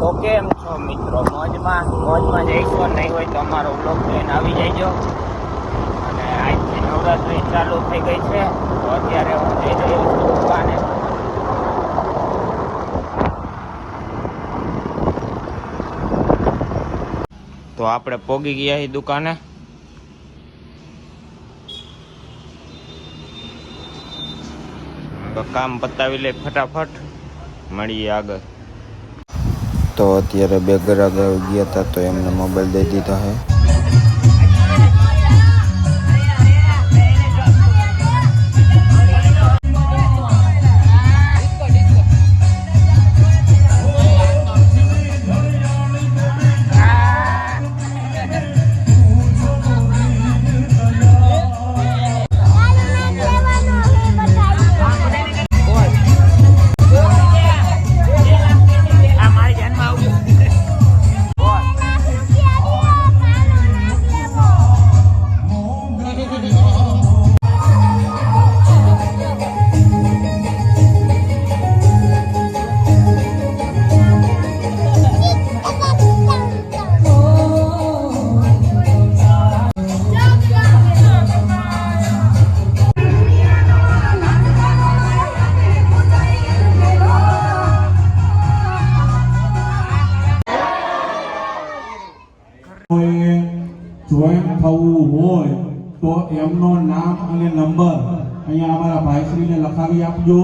તો કેમ છો મિત્રો? મોજમાં મોજમાં જઈશું નહીં હોય તો અમારો બ્લોગ ટ્રેન આવી જઈજો અને આજથી નવરાત્રિ ચાલુ થઈ ગઈ છે, તો અત્યારે હું જઈ રહ્યો છું દુકાને. તો આપણે પોગી ગયા છીએ દુકાને. કામ પતાવી લે ફટાફટ. મળીએ આગળ. તો અત્યારે બે ગ્રાહક આવી ગયા હતા તો એમને મોબાઈલ દઈ દીધા હે. જોઈન થવું હોય તો એમનો નામ અને નંબર અહીંયા અમારા ભાઈશ્રીને લખાવી આપજો.